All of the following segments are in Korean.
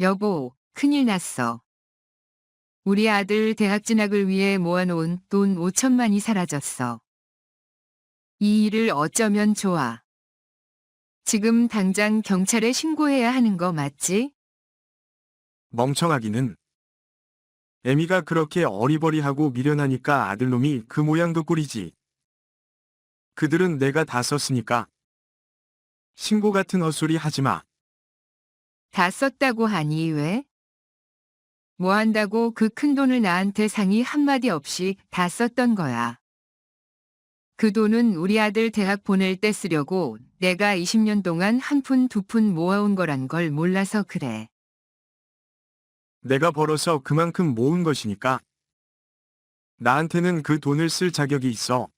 여보, 큰일 났어. 우리 아들 대학 진학을 위해 모아놓은 돈 5천만이 사라졌어. 이 일을 어쩌면 좋아. 지금 당장 경찰에 신고해야 하는 거 맞지? 멍청하기는. 애미가 그렇게 어리버리하고 미련하니까 아들놈이 그 모양도 꼴이지. 그들은 내가 다 썼으니까. 신고 같은 헛소리 하지 마. 다 썼다고 하니 왜? 뭐 한다고 그 큰 돈을 나한테 상의 한마디 없이 다 썼던 거야. 그 돈은 우리 아들 대학 보낼 때 쓰려고 내가 20년 동안 한 푼 두 푼 모아온 거란 걸 몰라서 그래. 내가 벌어서 그만큼 모은 것이니까. 나한테는 그 돈을 쓸 자격이 있어.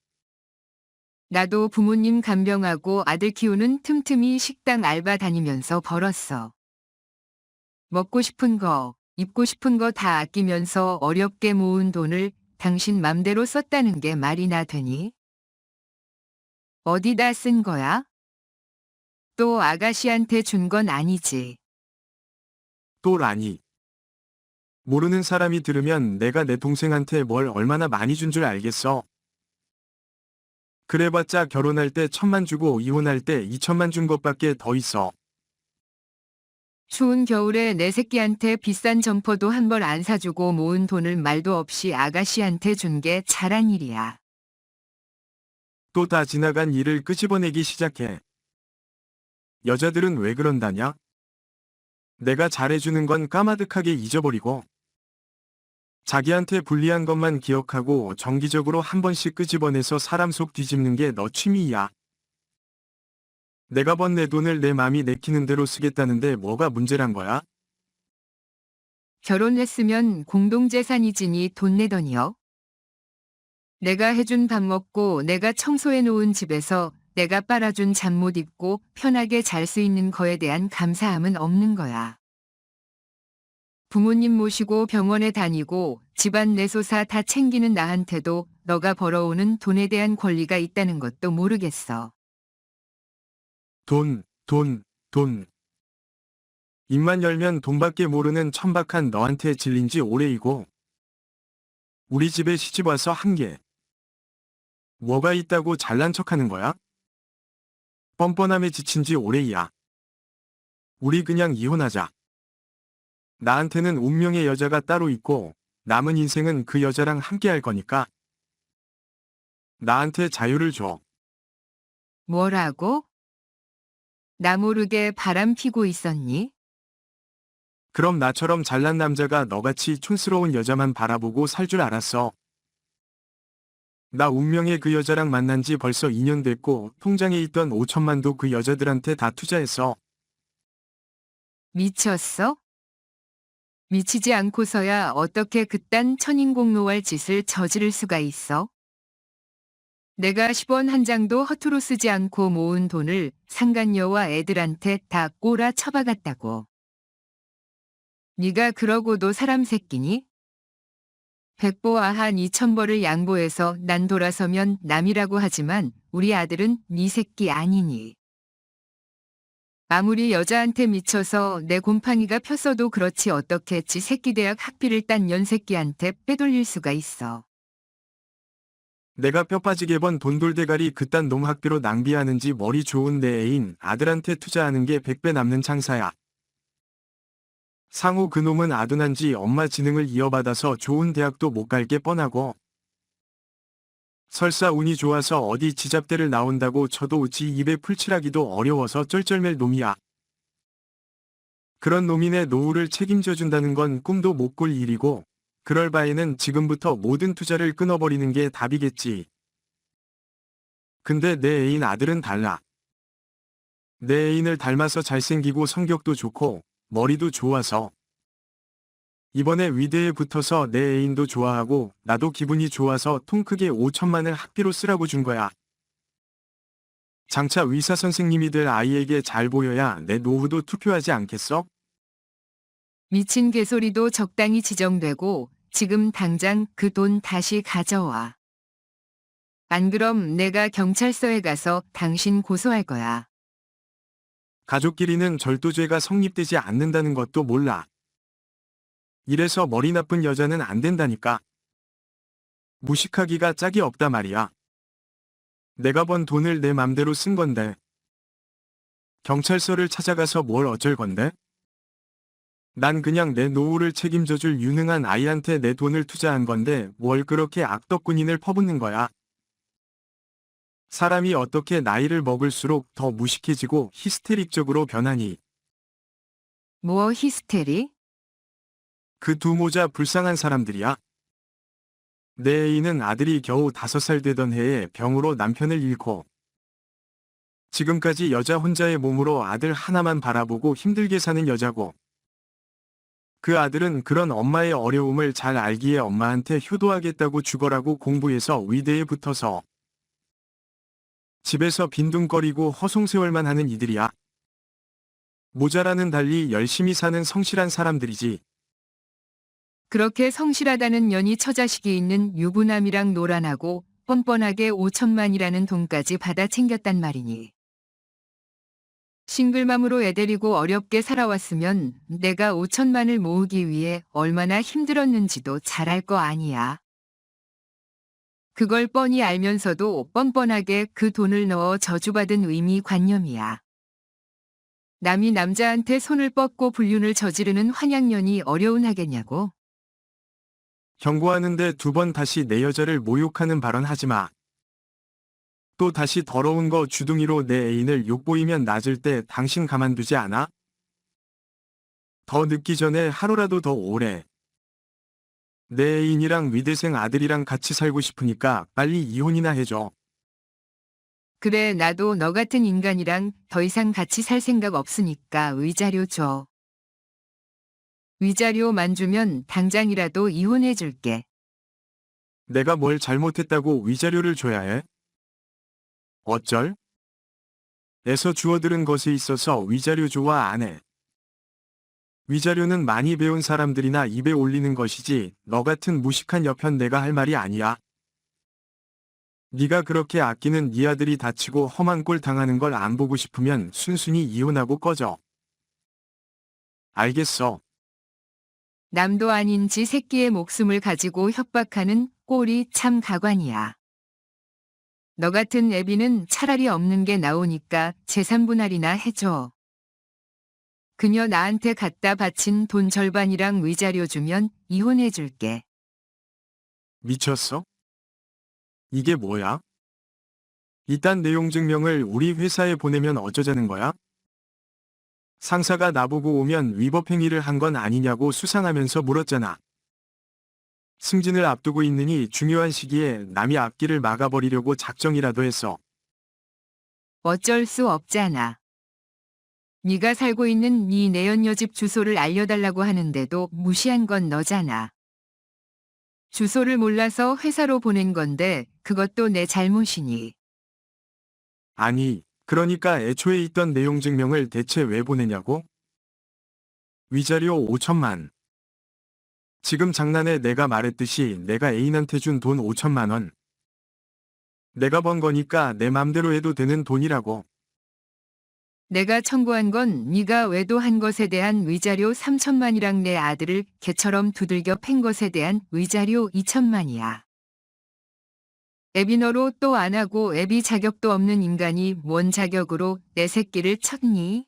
나도 부모님 간병하고 아들 키우는 틈틈이 식당 알바 다니면서 벌었어. 먹고 싶은 거, 입고 싶은 거 다 아끼면서 어렵게 모은 돈을 당신 맘대로 썼다는 게 말이나 되니? 어디다 쓴 거야? 또 아가씨한테 준 건 아니지. 또 라니. 모르는 사람이 들으면 내가 내 동생한테 뭘 얼마나 많이 준 줄 알겠어. 그래봤자 결혼할 때 천만 주고 이혼할 때 이천만 준 것밖에 더 있어. 추운 겨울에 내 새끼한테 비싼 점퍼도 한 벌 안 사주고 모은 돈을 말도 없이 아가씨한테 준 게 잘한 일이야. 또 다 지나간 일을 끄집어내기 시작해. 여자들은 왜 그런다냐? 내가 잘해주는 건 까마득하게 잊어버리고 자기한테 불리한 것만 기억하고 정기적으로 한 번씩 끄집어내서 사람 속 뒤집는 게 너 취미야. 내가 번 내 돈을 내 맘이 내키는 대로 쓰겠다는데 뭐가 문제란 거야? 결혼했으면 공동재산이지니 돈 내더니요. 내가 해준 밥 먹고 내가 청소해 놓은 집에서 내가 빨아준 잠 못 입고 편하게 잘 수 있는 거에 대한 감사함은 없는 거야. 부모님 모시고 병원에 다니고 집안 내소사 다 챙기는 나한테도 너가 벌어오는 돈에 대한 권리가 있다는 것도 모르겠어. 돈, 돈, 돈. 입만 열면 돈밖에 모르는 천박한 너한테 질린 지 오래이고. 우리 집에 시집 와서 한 게. 뭐가 있다고 잘난 척 하는 거야? 뻔뻔함에 지친 지 오래이야. 우리 그냥 이혼하자. 나한테는 운명의 여자가 따로 있고, 남은 인생은 그 여자랑 함께 할 거니까. 나한테 자유를 줘. 뭐라고? 나 모르게 바람 피고 있었니? 그럼 나처럼 잘난 남자가 너같이 촌스러운 여자만 바라보고 살 줄 알았어. 나 운명의 그 여자랑 만난 지 벌써 2년 됐고 통장에 있던 5천만도 그 여자들한테 다 투자했어. 미쳤어? 미치지 않고서야 어떻게 그딴 천인공노할 짓을 저지를 수가 있어? 내가 10원 한 장도 허투루 쓰지 않고 모은 돈을 상간녀와 애들한테 다 꼬라 쳐박았다고. 네가 그러고도 사람 새끼니? 백보아 한 2천벌을 양보해서 난 돌아서면 남이라고 하지만 우리 아들은 네 새끼 아니니. 아무리 여자한테 미쳐서 내 곰팡이가 폈어도 그렇지 어떻게 지 새끼 대학 학비를 딴 연새끼한테 빼돌릴 수가 있어. 내가 뼈 빠지게 번 돈돌대가리 그딴 놈 학비로 낭비하는지 머리 좋은 내 애인 아들한테 투자하는 게 100배 남는 창사야. 상호 그놈은 아둔한지 엄마 지능을 이어받아서 좋은 대학도 못 갈 게 뻔하고 설사 운이 좋아서 어디 지잡대를 나온다고 쳐도 지 입에 풀칠하기도 어려워서 쩔쩔맬 놈이야. 그런 놈이네 노후를 책임져 준다는 건 꿈도 못 꿀 일이고 그럴 바에는 지금부터 모든 투자를 끊어버리는 게 답이겠지. 근데 내 애인 아들은 달라. 내 애인을 닮아서 잘생기고 성격도 좋고 머리도 좋아서 이번에 위대에 붙어서 내 애인도 좋아하고 나도 기분이 좋아서 통 크게 5천만을 학비로 쓰라고 준 거야. 장차 의사 선생님이 될 아이에게 잘 보여야 내 노후도 투표하지 않겠어? 미친 개소리도 적당히 지정되고 지금 당장 그 돈 다시 가져와. 안 그럼 내가 경찰서에 가서 당신 고소할 거야. 가족끼리는 절도죄가 성립되지 않는다는 것도 몰라. 이래서 머리 나쁜 여자는 안 된다니까. 무식하기가 짝이 없다 말이야. 내가 번 돈을 내 맘대로 쓴 건데. 경찰서를 찾아가서 뭘 어쩔 건데? 난 그냥 내 노후를 책임져줄 유능한 아이한테 내 돈을 투자한 건데 뭘 그렇게 악덕군인을 퍼붓는 거야. 사람이 어떻게 나이를 먹을수록 더 무식해지고 히스테릭적으로 변하니 뭐 히스테리? 그 두 모자 불쌍한 사람들이야. 내 애인은 아들이 겨우 다섯 살 되던 해에 병으로 남편을 잃고 지금까지 여자 혼자의 몸으로 아들 하나만 바라보고 힘들게 사는 여자고 그 아들은 그런 엄마의 어려움을 잘 알기에 엄마한테 효도하겠다고 죽어라고 공부해서 의대에 붙어서 집에서 빈둥거리고 허송세월만 하는 이들이야. 모자라는 달리 열심히 사는 성실한 사람들이지. 그렇게 성실하다는 년이 처자식이 있는 유부남이랑 노란하고 뻔뻔하게 5천만이라는 돈까지 받아 챙겼단 말이니. 싱글맘으로 애 데리고 어렵게 살아왔으면 내가 5천만을 모으기 위해 얼마나 힘들었는지도 잘 알 거 아니야. 그걸 뻔히 알면서도 뻔뻔하게 그 돈을 넣어 저주받은 의미 관념이야. 남이 남자한테 손을 뻗고 불륜을 저지르는 환양년이 어려운 하겠냐고? 경고하는데 두 번 다시 내 여자를 모욕하는 발언 하지 마. 또 다시 더러운 거 주둥이로 내 애인을 욕보이면 낮을 때 당신 가만두지 않아? 더 늦기 전에 하루라도 더 오래. 내 애인이랑 위대생 아들이랑 같이 살고 싶으니까 빨리 이혼이나 해줘. 그래, 나도 너 같은 인간이랑 더 이상 같이 살 생각 없으니까 위자료 줘. 위자료만 주면 당장이라도 이혼해 줄게. 내가 뭘 잘못했다고 위자료를 줘야 해? 어쩔? 에서 주워들은 것에 있어서 위자료 좋아 안 해. 위자료는 많이 배운 사람들이나 입에 올리는 것이지 너 같은 무식한 여편 내가 할 말이 아니야. 네가 그렇게 아끼는 네 아들이 다치고 험한 꼴 당하는 걸 안 보고 싶으면 순순히 이혼하고 꺼져. 알겠어. 남도 아닌 지 새끼의 목숨을 가지고 협박하는 꼴이 참 가관이야. 너 같은 애비는 차라리 없는 게 나오니까 재산 분할이나 해줘. 그녀 나한테 갖다 바친 돈 절반이랑 위자료 주면 이혼해 줄게. 미쳤어? 이게 뭐야? 이딴 내용 증명을 우리 회사에 보내면 어쩌자는 거야? 상사가 나보고 오면 위법 행위를 한 건 아니냐고 수상하면서 물었잖아. 승진을 앞두고 있느니 중요한 시기에 남이 앞길을 막아버리려고 작정이라도 했어. 어쩔 수 없잖아. 네가 살고 있는 네 내연녀 집 주소를 알려달라고 하는데도 무시한 건 너잖아. 주소를 몰라서 회사로 보낸 건데 그것도 내 잘못이니. 아니, 그러니까 애초에 있던 내용 증명을 대체 왜 보내냐고? 위자료 5천만. 지금 장난에 내가 말했듯이 내가 애인한테 준 돈 5천만 원. 내가 번 거니까 내 맘대로 해도 되는 돈이라고. 내가 청구한 건 네가 외도한 것에 대한 위자료 3천만이랑 내 아들을 개처럼 두들겨 팬 것에 대한 위자료 2천만이야. 애비너로 또 안 하고 애비 자격도 없는 인간이 뭔 자격으로 내 새끼를 쳤니?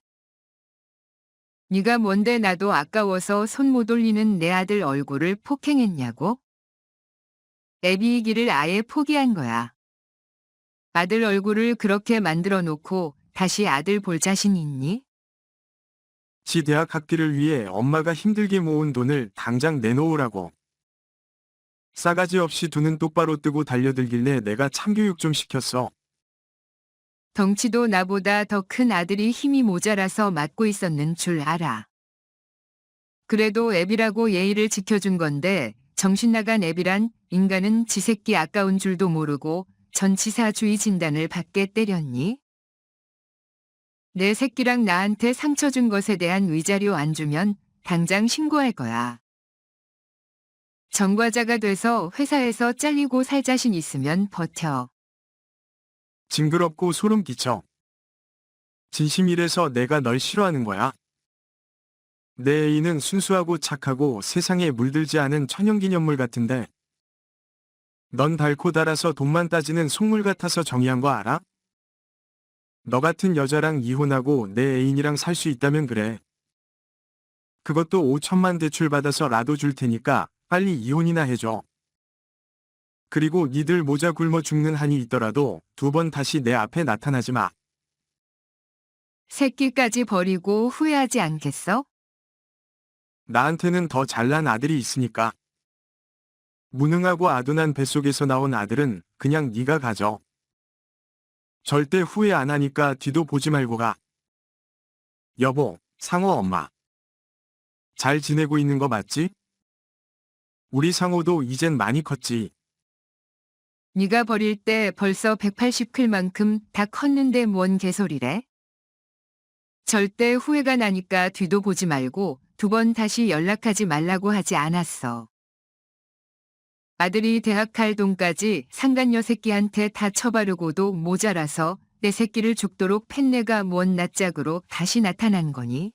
네가 뭔데 나도 아까워서 손 못 올리는 내 아들 얼굴을 폭행했냐고? 애비이기를 아예 포기한 거야. 아들 얼굴을 그렇게 만들어 놓고 다시 아들 볼 자신 있니? 지 대학 학비를 위해 엄마가 힘들게 모은 돈을 당장 내놓으라고. 싸가지 없이 두눈 똑바로 뜨고 달려들길래 내가 참교육 좀 시켰어. 덩치도 나보다 더 큰 아들이 힘이 모자라서 맡고 있었는 줄 알아. 그래도 애비라고 예의를 지켜준 건데 정신 나간 애비란 인간은 지 새끼 아까운 줄도 모르고 전치사주의 진단을 받게 때렸니? 내 새끼랑 나한테 상처 준 것에 대한 위자료 안 주면 당장 신고할 거야. 전과자가 돼서 회사에서 잘리고 살 자신 있으면 버텨. 징그럽고 소름 끼쳐. 진심이래서 내가 널 싫어하는 거야. 내 애인은 순수하고 착하고 세상에 물들지 않은 천연기념물 같은데 넌 달고 달아서 돈만 따지는 속물 같아서 정의한 거 알아? 너 같은 여자랑 이혼하고 내 애인이랑 살 수 있다면 그래. 그것도 5천만 대출 받아서 라도 줄 테니까 빨리 이혼이나 해줘. 그리고 니들 모자 굶어 죽는 한이 있더라도 두 번 다시 내 앞에 나타나지 마. 새끼까지 버리고 후회하지 않겠어? 나한테는 더 잘난 아들이 있으니까. 무능하고 아둔한 뱃속에서 나온 아들은 그냥 네가 가져. 절대 후회 안 하니까 뒤도 보지 말고 가. 여보, 상호 엄마. 잘 지내고 있는 거 맞지? 우리 상호도 이젠 많이 컸지. 네가 버릴 때 벌써 180클만큼 다 컸는데 뭔 개소리래? 절대 후회가 나니까 뒤도 보지 말고 두 번 다시 연락하지 말라고 하지 않았어. 아들이 대학 갈 돈까지 상간녀 새끼한테 다 처바르고도 모자라서 내 새끼를 죽도록 팬내가 뭔 낯짝으로 다시 나타난 거니?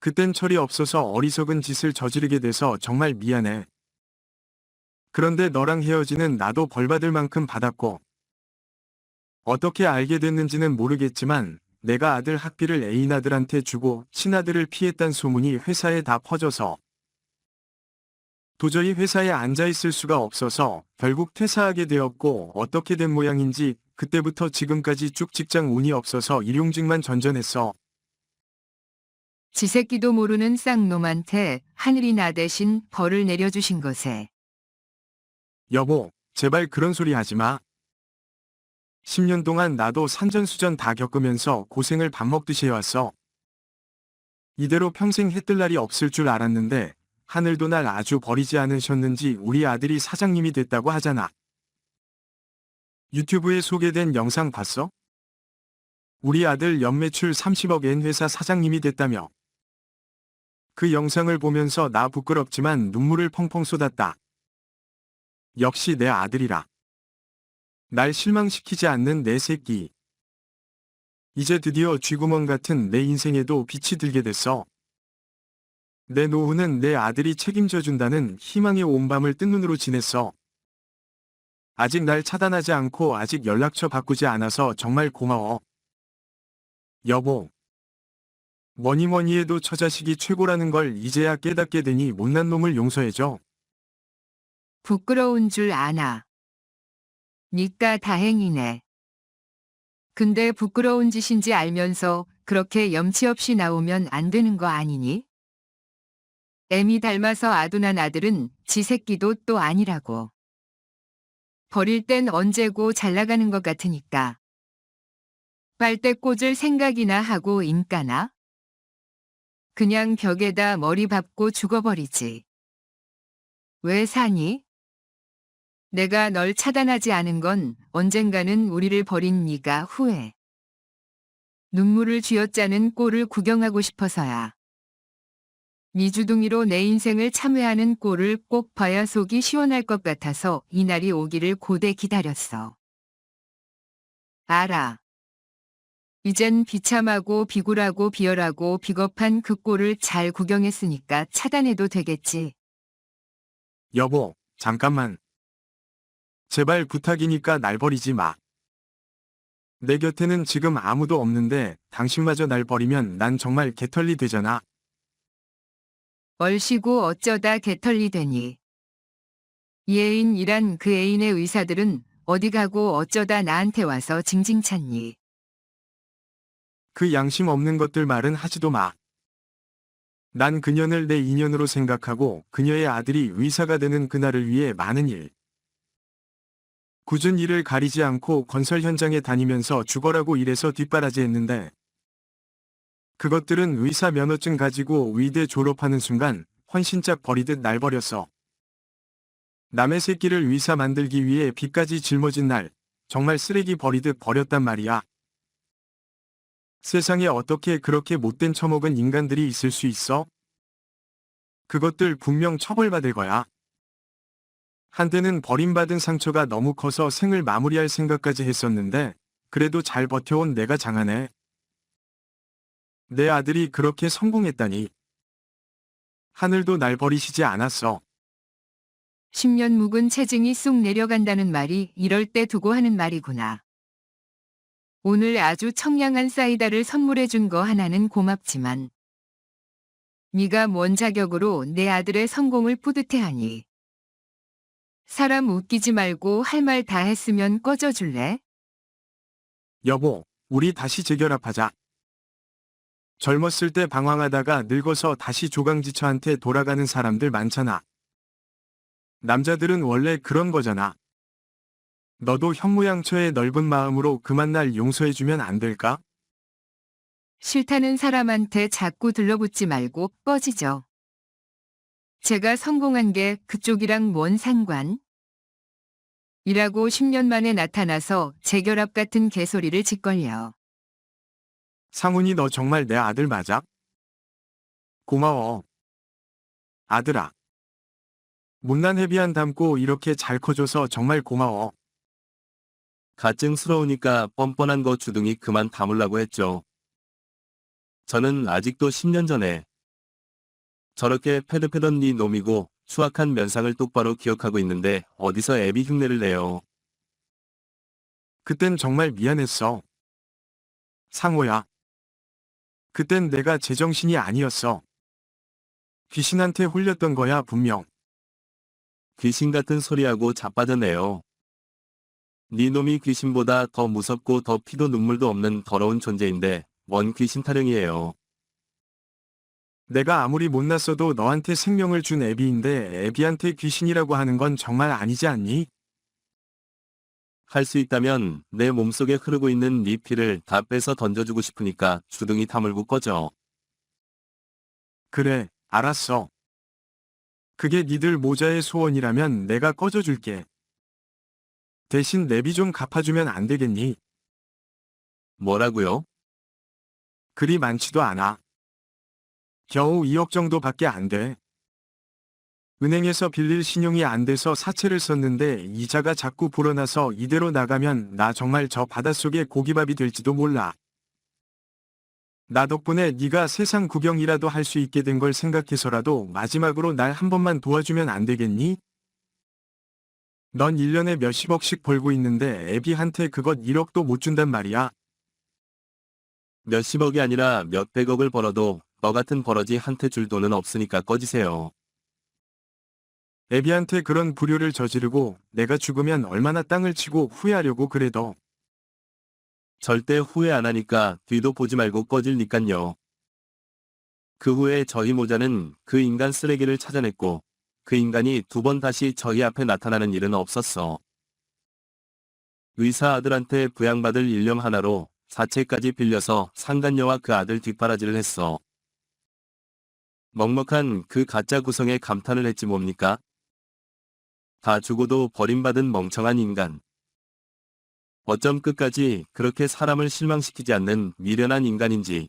그땐 철이 없어서 어리석은 짓을 저지르게 돼서 정말 미안해. 그런데 너랑 헤어지는 나도 벌받을 만큼 받았고, 어떻게 알게 됐는지는 모르겠지만, 내가 아들 학비를 애인 아들한테 주고 친아들을 피했단 소문이 회사에 다 퍼져서, 도저히 회사에 앉아있을 수가 없어서 결국 퇴사하게 되었고 어떻게 된 모양인지 그때부터 지금까지 쭉 직장 운이 없어서 일용직만 전전했어. 지 새끼도 모르는 쌍놈한테 하늘이 나 대신 벌을 내려주신 것에 여보, 제발 그런 소리 하지 마. 10년 동안 나도 산전수전 다 겪으면서 고생을 밥 먹듯이 해왔어. 이대로 평생 해뜰 날이 없을 줄 알았는데 하늘도 날 아주 버리지 않으셨는지 우리 아들이 사장님이 됐다고 하잖아. 유튜브에 소개된 영상 봤어? 우리 아들 연매출 30억 엔 회사 사장님이 됐다며. 그 영상을 보면서 나 부끄럽지만 눈물을 펑펑 쏟았다. 역시 내 아들이라. 날 실망시키지 않는 내 새끼. 이제 드디어 쥐구멍 같은 내 인생에도 빛이 들게 됐어. 내 노후는 내 아들이 책임져 준다는 희망의 온 밤을 뜬 눈으로 지냈어. 아직 날 차단하지 않고 아직 연락처 바꾸지 않아서 정말 고마워. 여보. 뭐니 뭐니 해도 처자식이 최고라는 걸 이제야 깨닫게 되니 못난 놈을 용서해줘. 부끄러운 줄 아나. 니까 다행이네. 근데 부끄러운 짓인지 알면서 그렇게 염치 없이 나오면 안 되는 거 아니니? 애미 닮아서 아둔한 아들은 지 새끼도 또 아니라고. 버릴 땐 언제고 잘 나가는 것 같으니까. 빨대 꽂을 생각이나 하고 인까나? 그냥 벽에다 머리 박고 죽어버리지. 왜 사니? 내가 널 차단하지 않은 건 언젠가는 우리를 버린 네가 후회. 눈물을 쥐어짜는 꼴을 구경하고 싶어서야. 미주둥이로 내 인생을 참회하는 꼴을 꼭 봐야 속이 시원할 것 같아서 이날이 오기를 고대 기다렸어. 알아. 이젠 비참하고 비굴하고 비열하고 비겁한 그 꼴을 잘 구경했으니까 차단해도 되겠지. 여보, 잠깐만. 제발 부탁이니까 날 버리지 마. 내 곁에는 지금 아무도 없는데 당신마저 날 버리면 난 정말 개털리 되잖아. 얼씨구 어쩌다 개털리 되니. 이 애인이란 그 애인의 의사들은 어디 가고 어쩌다 나한테 와서 징징 찾니. 그 양심 없는 것들 말은 하지도 마. 난 그년을 내 인연으로 생각하고 그녀의 아들이 의사가 되는 그날을 위해 많은 일. 굳은 일을 가리지 않고 건설 현장에 다니면서 죽어라고 일해서 뒷바라지 했는데 그것들은 의사 면허증 가지고 의대 졸업하는 순간 헌신짝 버리듯 날 버렸어. 남의 새끼를 의사 만들기 위해 비까지 짊어진 날 정말 쓰레기 버리듯 버렸단 말이야. 세상에 어떻게 그렇게 못된 처먹은 인간들이 있을 수 있어? 그것들 분명 처벌받을 거야. 한때는 버림받은 상처가 너무 커서 생을 마무리할 생각까지 했었는데, 그래도 잘 버텨온 내가 장하네. 내 아들이 그렇게 성공했다니. 하늘도 날 버리시지 않았어. 10년 묵은 체증이 쑥 내려간다는 말이 이럴 때 두고 하는 말이구나. 오늘 아주 청량한 사이다를 선물해 준 거 하나는 고맙지만 네가 뭔 자격으로 내 아들의 성공을 뿌듯해하니. 사람 웃기지 말고 할 말 다 했으면 꺼져 줄래? 여보, 우리 다시 재결합하자. 젊었을 때 방황하다가 늙어서 다시 조강지처한테 돌아가는 사람들 많잖아. 남자들은 원래 그런 거잖아. 너도 현모양처의 넓은 마음으로 그만 날 용서해주면 안 될까? 싫다는 사람한테 자꾸 들러붙지 말고 꺼지죠. 제가 성공한 게 그쪽이랑 뭔 상관? 이라고 10년 만에 나타나서 재결합 같은 개소리를 짓걸려. 상훈이 너 정말 내 아들 맞아? 고마워. 아들아. 못난 해비한 담고 이렇게 잘 커줘서 정말 고마워. 가증스러우니까 뻔뻔한 거 주둥이 그만 담으려고 했죠. 저는 아직도 10년 전에 저렇게 패드패던 네 놈이고 추악한 면상을 똑바로 기억하고 있는데 어디서 애비 흉내를 내요. 그땐 정말 미안했어. 상호야. 그땐 내가 제정신이 아니었어. 귀신한테 홀렸던 거야, 분명. 귀신 같은 소리하고 자빠졌네요. 네 놈이 귀신보다 더 무섭고 더 피도 눈물도 없는 더러운 존재인데 뭔 귀신 타령이에요. 내가 아무리 못났어도 너한테 생명을 준 애비인데 애비한테 귀신이라고 하는 건 정말 아니지 않니? 할 수 있다면 내 몸속에 흐르고 있는 네 피를 다 빼서 던져주고 싶으니까 주둥이 다물고 꺼져. 그래, 알았어. 그게 니들 모자의 소원이라면 내가 꺼져줄게. 대신 내비 좀 갚아주면 안 되겠니? 뭐라고요? 그리 많지도 않아. 겨우 2억 정도밖에 안 돼. 은행에서 빌릴 신용이 안 돼서 사채를 썼는데 이자가 자꾸 불어나서 이대로 나가면 나 정말 저 바닷속에 고기밥이 될지도 몰라. 나 덕분에 네가 세상 구경이라도 할 수 있게 된 걸 생각해서라도 마지막으로 날 한 번만 도와주면 안 되겠니? 넌 1년에 몇십억씩 벌고 있는데 애비한테 그것 1억도 못 준단 말이야. 몇십억이 아니라 몇백억을 벌어도 너 같은 버러지 한테 줄 돈은 없으니까 꺼지세요. 애비한테 그런 불효를 저지르고 내가 죽으면 얼마나 땅을 치고 후회하려고 그래 도 절대 후회 안 하니까 뒤도 보지 말고 꺼질니깐요. 그 후에 저희 모자는 그 인간 쓰레기를 찾아냈고 그 인간이 두 번 다시 저희 앞에 나타나는 일은 없었어. 의사 아들한테 부양받을 일념 하나로 사채까지 빌려서 상간녀와 그 아들 뒷바라지를 했어. 먹먹한 그 가짜 구성에 감탄을 했지 뭡니까? 다 죽어도 버림받은 멍청한 인간. 어쩜 끝까지 그렇게 사람을 실망시키지 않는 미련한 인간인지.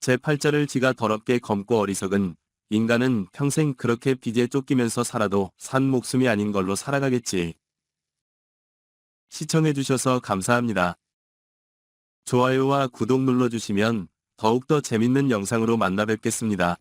제 팔자를 지가 더럽게 검고 어리석은 인간은 평생 그렇게 빚에 쫓기면서 살아도 산 목숨이 아닌 걸로 살아가겠지. 시청해주셔서 감사합니다. 좋아요와 구독 눌러주시면 더욱더 재밌는 영상으로 만나 뵙겠습니다.